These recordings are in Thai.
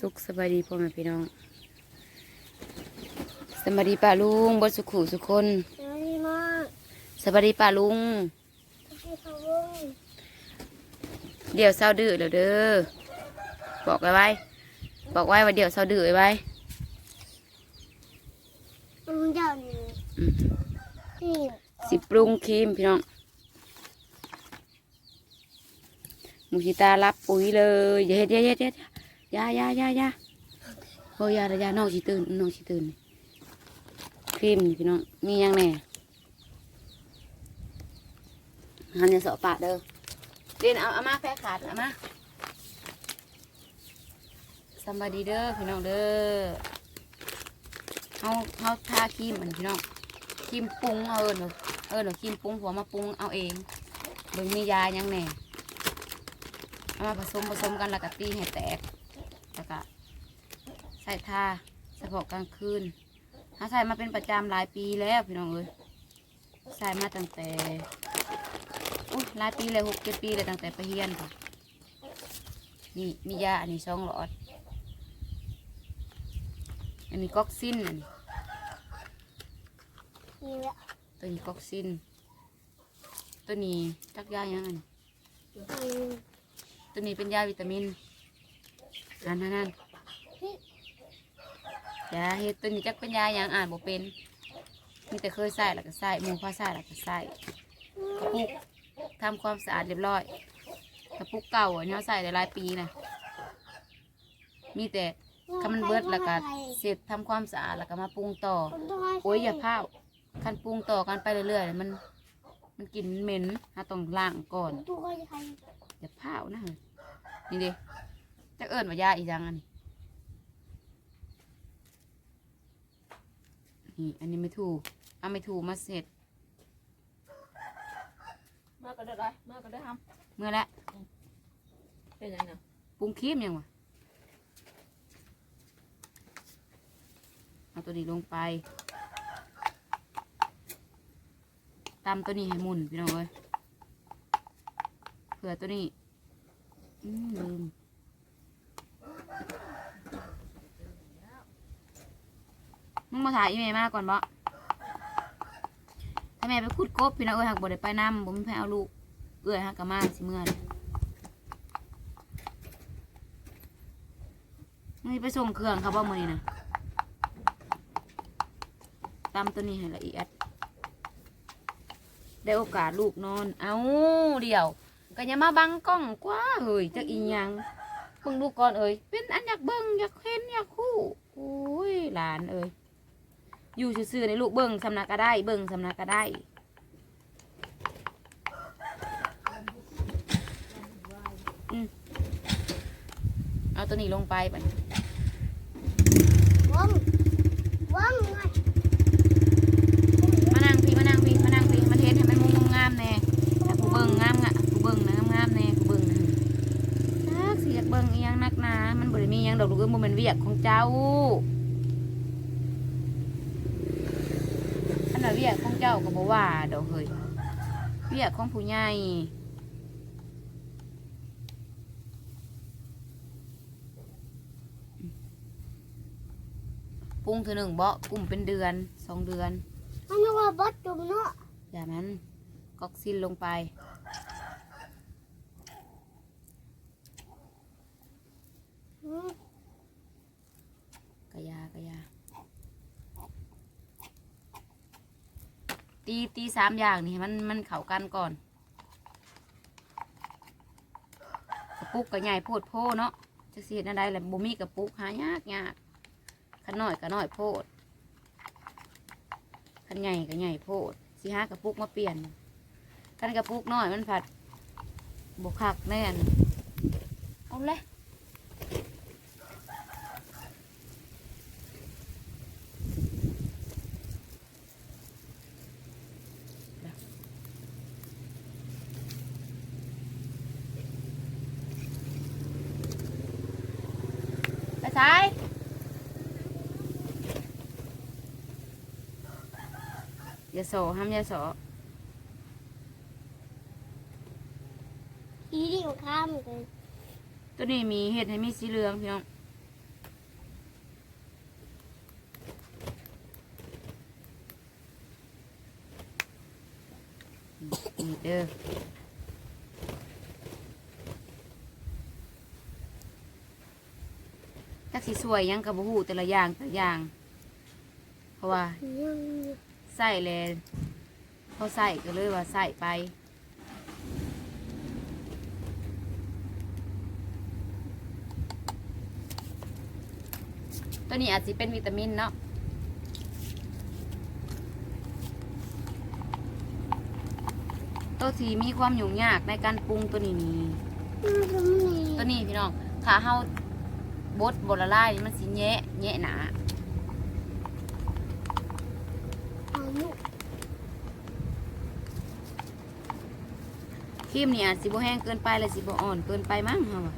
สุขสบายดีพ่อแม่พี่น้องสบายดีป้าลุงบดสุขุสุขคนสวัสดีมากสบายดีป้าลุงพี่พะวุ้งเดี๋ยวเศร้าดื้อแล้วเด้อบอกไว้ไว้บอกไว้ว่าเดี๋ยวเศร้าดื้อไว้ไว้ลุงเจ้านี่อืมนี่สิปรุงครีมพี่น้องหมูชิตารับปุ๋ยเลยอย่าเฮ็ดอย่าเฮ็ดอ ยายายายาโอ้ยยาย่าน้องสิตื่นน้องสิตื่นครีมพี่น้องมียังแหน่หันจะสอปะเด้อเรียนเอาอามาแพ้ขาดอามาสบายดีเด้อพี่น้องเด้อเอาเอาทาครีมเหมือนพี่น้องครีมปรุงเอาเอิญเออเดี๋ยวครีมปรุงหัวมาปรุงเอาเองเบิ่งมียายังแหน่เอามาผสมผสมกันแล้วก็ตีให้แตก แล้วก็ใส่ทาเฉพาะกลางคืนหาใส่มาเป็นประจำหลายปีแล้วพี่น้องเอ้ยใส่มาตั้งแต่อุ้ยหลายปีเลยหกเจ็ดปีเลยตั้งแต่ไปเฮียนค่ะนี่มียาอันนี้สองหลอด อันนี้ก๊อกซินอันนี้นี่แหละตัวนี้ก๊อกซิน ตัวนี้จักยายังอันนี้อืมตัวนี้เป็นยาวิตามิน นั่นนั่นนั่นยาเฮ็ดตัวนี้จักเป็นยาอย่างอ่านบ่เป็นมีแต่เคยใส่แล้วก็ใส่หมูผ้าใส่แล้วก็ใส่กระปุกทำความสะอาดเรียบร้อยกระปุกเก่าอันนี้เขาใส่ได้หลายปีนะมีแต่คำมันเบิดแล้วก็เสร็จทำความสะอาดแล้วก็มาปรุงต่อ โอ้ยอย่าพลาดคันปรุงต่อกันไปเรื่อยๆมัน มันกลิ่นเหม็นถ้าต้องล้างก่อนอย่าพลาดนะเฮ้ยนี่ดิ จะเอิญว่ายาอีจังอันนี้นี่อันนี้ไม่ถูกเอาไม่ถูกมาเสร็จมาก็ได้ได้มาก็ได้ทเมื่อละำเป็นยังไงปรุงครีมยังวะเอาตัวนี้ลงไปตำตัวนี้ให้หมุนพี่น้องเอ้ยเผื่อตัวนี้อืมลืม มึงมาถ่ายอีเมลมาก่อนบ่ถ้าแม่ไปขุดกบพี่น้องเอ้ยหักบ่ได้ไปน้ำบ่มีแพ้เอาลูก เอื้อยหักกะมาสิเมื่อนี่ไปส่งเครื่องครับว่ามือนี่นะตำตัวนี้ให้ละเอียด ได้โอกาสลูกนอน เอาเดี๋ยวก็อย่ามาบังกล้องกว่าเฮ้ยจักอีหยังเบิ่งลูกก่อนเอ้ยเป็นอันอยากเบิ่งอยากเห็นอยากคู่โอ้ยหลานเอ้ย อยู่ซื่อๆในลูกเบิ่งสำนักก็ได้ เบิ่งสำนักก็ได้เอาตัวนี้ลงไปไปวุ้งวุ้งหน่อยมานั่งพี่มานั่งพี่มานั่งพี่มาเทสให้มันมุงงามๆแน่แต่ผู้เบิ่งงามงะผู้เบิ่งนะงามๆแน่ผู้เบิ่งนะนักเสียเบิ่งอีหยังนักหนามันบ่ได้มีหยังดอกลูกเอ้ยบ่แม่นเวียกของเจ้าอันน่ะ เวียกของเจ้าก็บ่ว่าดอกเฮ้ยเวียกของผู้ใหญ่ปรุงเทื่อหนึ่งบ่กลุ่มเป็นเดือนสองเดือนมันนึกว่าบดจุ่มเนาะอย่ามันก๊อกซินลงไปอืม กระยากระยา ตีตีสามอย่างนี่มันมันเข้ากันก่อนกระปุกกระใหญ่โพดโพเนาะจะเสียอะไรแหละบ่มีกระปุกหายากยากขันน้อยกระน้อยโพดขันใหญ่กระใหญ่โพดสิหากระปุกมาเปลี่ยนขันกระปุกน้อยมันผัดบุกคักแน่นเอาเลย อย่าโสห้ามยาโสสีดิวข้ามเลยตัวนี้มีเห็ดให้มีสีเหลืองพี่น้องนี่เด้อตักสีสวยยังกับบูหูแต่ละอย่างแต่ละอย่าง เพราะว่า ใส่เลยพอใส่ก็เลยว่าใส่ไปตัวนี้อาจจะเป็นวิตามินเนาะตัวที่มีความยุ่งยากในการปรุงตัวนี้นี่ตัวนี้พี่น้องขาเฮาบดบดละลายมันสิแยะแยะหนา ครีมนี่อาจสิบ่แห้งเกินไปเลยสิบ่อ่อนเกินไปมั้งเฮาว่า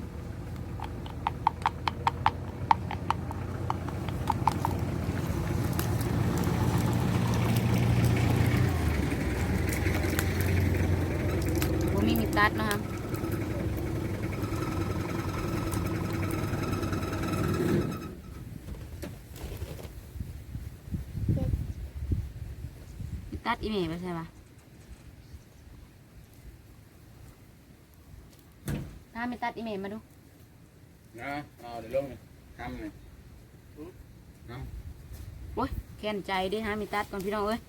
บ่มีมิตัดเนาะครับ มิ ตัดอีเมลไปใช่ปะถ้ามิตัดอีเมลมาดูนะเอาเดี๋ยวลงนี่ทำนี่แค้นใจเด้วยฮะมีตัดก่อนพี่น้องเอ้ย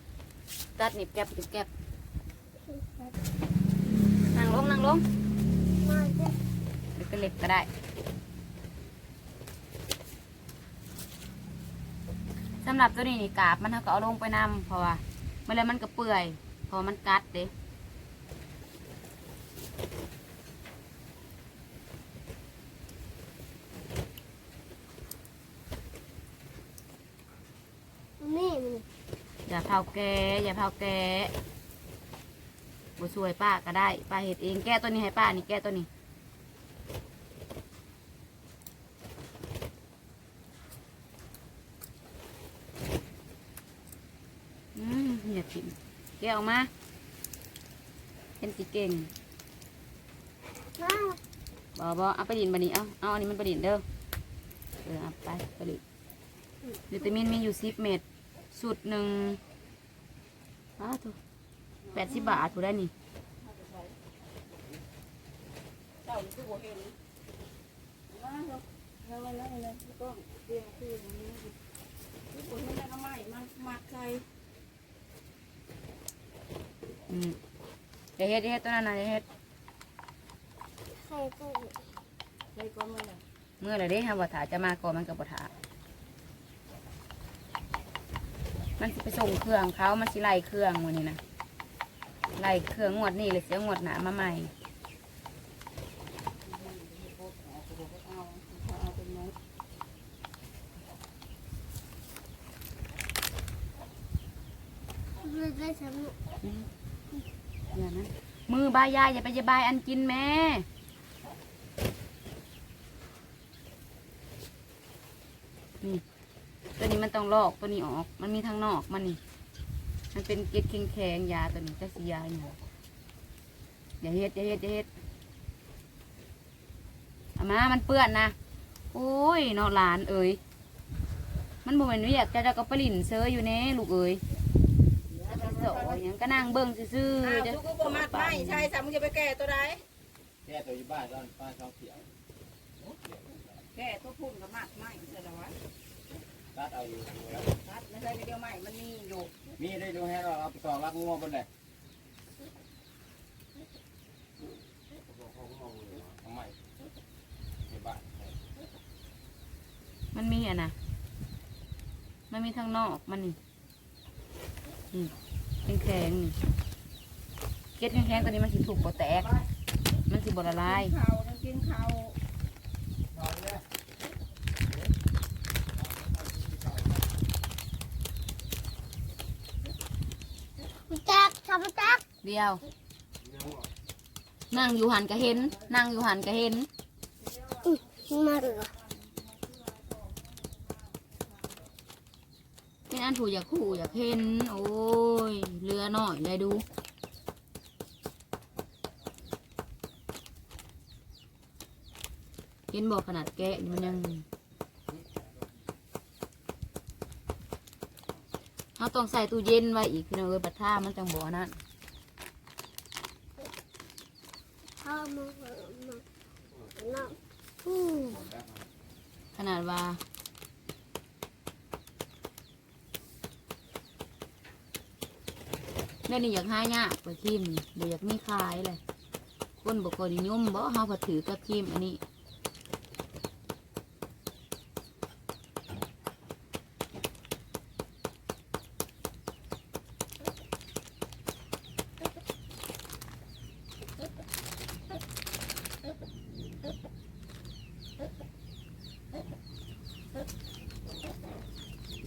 ตัดหนิบแก็บหนิบแก็บนั่งลงนั่งลงมาเด้อเล็กก็เล็กก็ได้สำหรับตัวนี้นี่กาบมันเขาก็เอาลงไปนำเพราะว่า เมื่อไรมันก็เปื่อยเพอมันกัดเด้นี่มันอย่าเผาแกอย่าเผาแกบ่ช่วยป้าก็ได้ ป้าเห็ดเอง แก้ตัวนี้ให้ป้านี่แก้ตัวนี้ อืมอย่ากิน แกะออกมา เป็นสีเก่งมาบอบอเอาไปดินบันนี้เอาเอาอันนี้มันไปดินเด้อเออเอาไปไปดินวิตามินมีอยู่สิบเม็ดสูตรหนึ่งอ้าวถูกแปดสิบบาทถูกได้นี่เจ้าคือบ่เห็นมาเถอะเอาไว้แล้วเลยก็เตรียมคืนนี้คื อบ่เห็นแล้วก็ไม่มันมักใส่อืมเดี๋ยวเฮ็ดเดี๋ยวเฮ็ดตัวนั้นนะเดี๋ยวเฮ็ดใครก็ใส่ก็มันน่ะเมื่อไรเด้ฮะว่าถาจะมาก่อนมันกับบ่ถามันสิไปส่งเครื่องเขามันสิไล่เครื่องวันนี้นะไล่เครื่องงวดนี้เลยเสียงวดหนามาใหม่ เลือกได้สำนุ อย่านั้นายยายอย่าไปจะบายอันกินแม่นี่ตัวนี้มันต้องลอกตัวนี้ออก มันมีทางนอกมันนี่ มันเป็นเกล็ดแข็งๆยาตัวนี้จะสียาอย่าอย่าเฮ็ดอย่าเฮ็ดอย่าเฮ็ดเอามา มันเปื้อนนะโอ้ยนอหลานเอ้ยมันบ่แม่นเวียกจะจะก็ไปลิ่นเซออยู่แน่ลูกเอ้ย หยังก็นั่งเบิ่งซื่ออ้าวๆจะทุกก็บ่มัดไม่ใช่สามมึงจะไปแก้ตัวใดแค่ตัวอยู่บ้านก็บ้านเขาเขียวแก้ตัวพุ่นก็มัดไม่ใช่หรอวะตัดเอาอยู่อยู่แล้วมัดไม่ใช่เดียวไม่มันมีอยู่มีได้ดูให้เราเอาไปกองรักงัวบนเลยเอาใหม่ในบ้านมันมีอะนะมันมีทางนอกมันนี่นี่ แข็งๆนี่เกล็ดแข็งๆตัวนี้มันสิถูกบ่แตก มันสิบ่ละลายข้าวกินข้าวจักทำจักเดียว นั่งอยู่หันก็เห็น นั่งอยู่หันก็เห็นมาเลย เป็น อันถูกอยากขู่อยากเห็น โอ้ยเรือหน่อยเลยดูเห็นบอกขนาดแกะนี่มันยังเราต้องใส่ตู้เย็นไว้อีกพี่น้องเอ้ยบัดท่ามันจังบ่อนั่นมามาอืมขนาดว่า เดี๋ยวนี้อยากหายากไปคิมเดี๋ยวอยากมีขายเลยคนบอกคนนิยมบ่เฮาผัดถือกับคิมอันนี้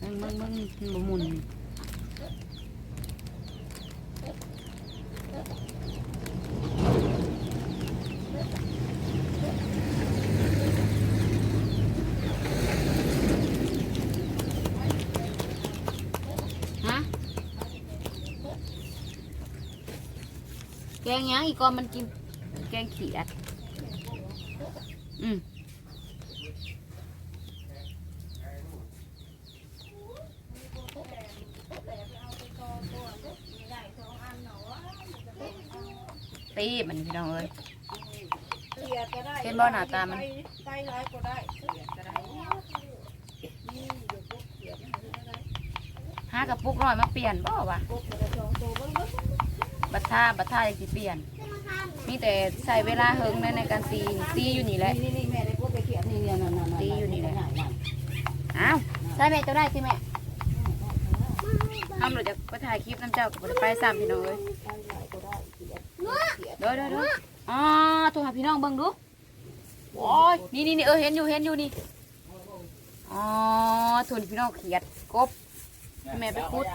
มึงมึงมึงมันบ่หมุนฮะ แกงยังอีกก่อนมันกิน แกงเขียด อืมตีมันพี่น้องเอ้ยเห็นบ่หน้าตามันไปร้ายก็ได้ห้ากระปุกน้อยมาเปลี่ยนบ่วะ บิ้งเบิ้งบัตท่าบัตท่าอยากสิเปลี่ยน มีแต่ใส่เวลาเฮิงในในการตีนี่ตีอยู่นี่แหละ นี่นี่แม่ในพวกไปเขียนนี่เนี่ยนั่นนั่นตีอยู่นี่แหละ อ้าวใส่แม่เจ้าได้สิแม่ห้ามเราจะไปถ่ายคลิปน้ำเจ้ากับบ่ได้ไปซ้ำพี่น้องเอ้ยเด้อเด้อเด้ออ๋อโทรหาพี่น้องเบิ่งดูโอ้ยนี่นี่นี่เออเห็นอยู่เห็นอยู่นี่อ๋อโทรนี่พี่น้องเขียดกบแม่ไปขุด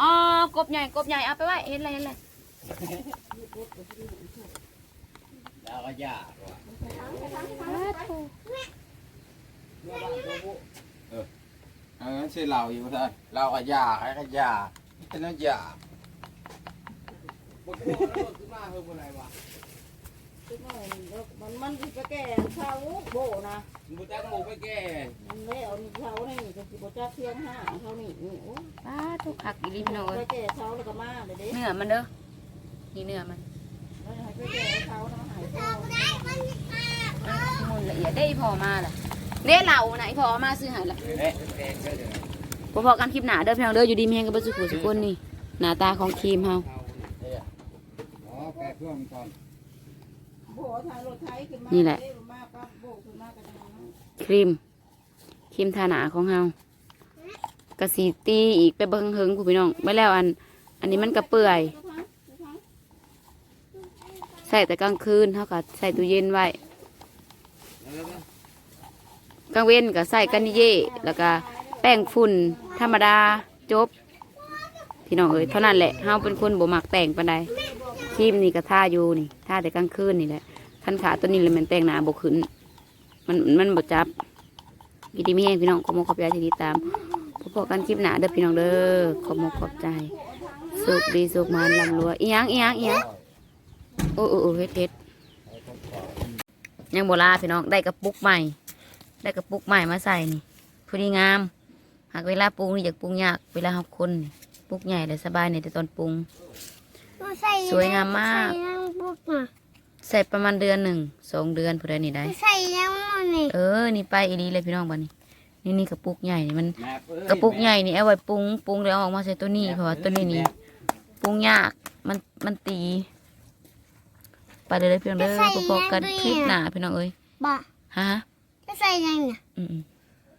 อ๋อกบใหญ่กบใหญ่เอาไปไว้เห็นเลยเห็นเลย แล้วก็ยากว่ะเออเอางั้นชื่อเราอยู่ท่านเราก็ยากไอ้ก็ยากเป็นน้ำยากบนโต๊ะแล้วขึ้นมาเพิ่มอะไรวะมันมันจะแก่เช้าโบนะมึงตั้งหมูไปแก่มันไม่เอาเช้านี่จะสิบจักเที่ยงห้าเท่านี้นี่โอ้ป้าทุกขักอีหลีพี่น้องไปเอ้ยแก่เช้าแล้วก็มาเดี๋ยวนี้เนื้อมันเด้อ นี่เนื้อมันมันละเอียดได้พอมาล่ะเด้เหล่าน่ะอีพอมาซื้อให้ละเอ๊ะเอ๊ะเอ๊ะเดี๋ยวพอพอกันคลิปหนาเด้อพี่น้องเด้ออยู่ดีมีแฮงกับเบ่สุขุสุคนนี่หน้าตาของครีมเฮาอ๋อแกะเครื่องก่อนนมามาปั๊บโบขึ้นมากันนะครีม ครีมทาหนาของเฮากระสีตีอีกไปเบิ่งเฮิงผู้พี่น้องไว้แล้วอัน อันนี้มันกระเปื่อย ส่แต่กลางคืนเท่ากับใส่ตู้เย็นไว้กลางเว้นก็ใส่กันเย่แล้วก็แป้งฝุ่นธรรมดาจบพี่น้องเอ้ยเท่านั้นแหละเฮาเป็นคนบ่มักแต่งปานใดครีมนี่ก็ท่าอยู่นี่ท่าแต่กลางคืนนี่แหละคันขาตัวนี้เลยมันแต่งหนาบ่ขึ้น มันมันบ่จับกินดีมีแห้งพี่น้องขอมขอบใจที่ติดตามพบกันคลิปหนาเด้อพี่น้องเด้อขอมขอบใจสุขดีสุขมันลำรวยอีหยังอีหยังอีหยัง โอ้โอ้โอ้เฮ็ดเฮ็ดยังโบลาพี่น้องได้กระปุกใหม่ ได้กระปุกใหม่มาใส่นี่พอดีงาม หากเวลาปรุงนี่อยากปรุงยากเวลาหับคนนี่ปรุกใหญ่เลยสบายในแต่ตอนปรุง สวยงามมากใส่ยังปุ๊บมาใส่ประมาณเดือนหนึ่งสองเดือนผู้ใดนี่ได้ใส่ยังมันนี่เออนี่ไปอีดีเลยพี่น้องบ้านี้นี่นี่กระปุกใหญ่นี่มันแม่เอ้ยกระปุกใหญ่นี่เอาไว้ปรุงปรุงแล้วเอาออกมาใส่ตัวนี้เพราะว่าตัวนี้นี่ปรุงยากมันมันตีไป เลยเลยพี่น้องเด้อพบกันคลิปหน้าพี่น้องเอ้ยบ่ฮะจะใส่ยังเนี่ยอืมๆ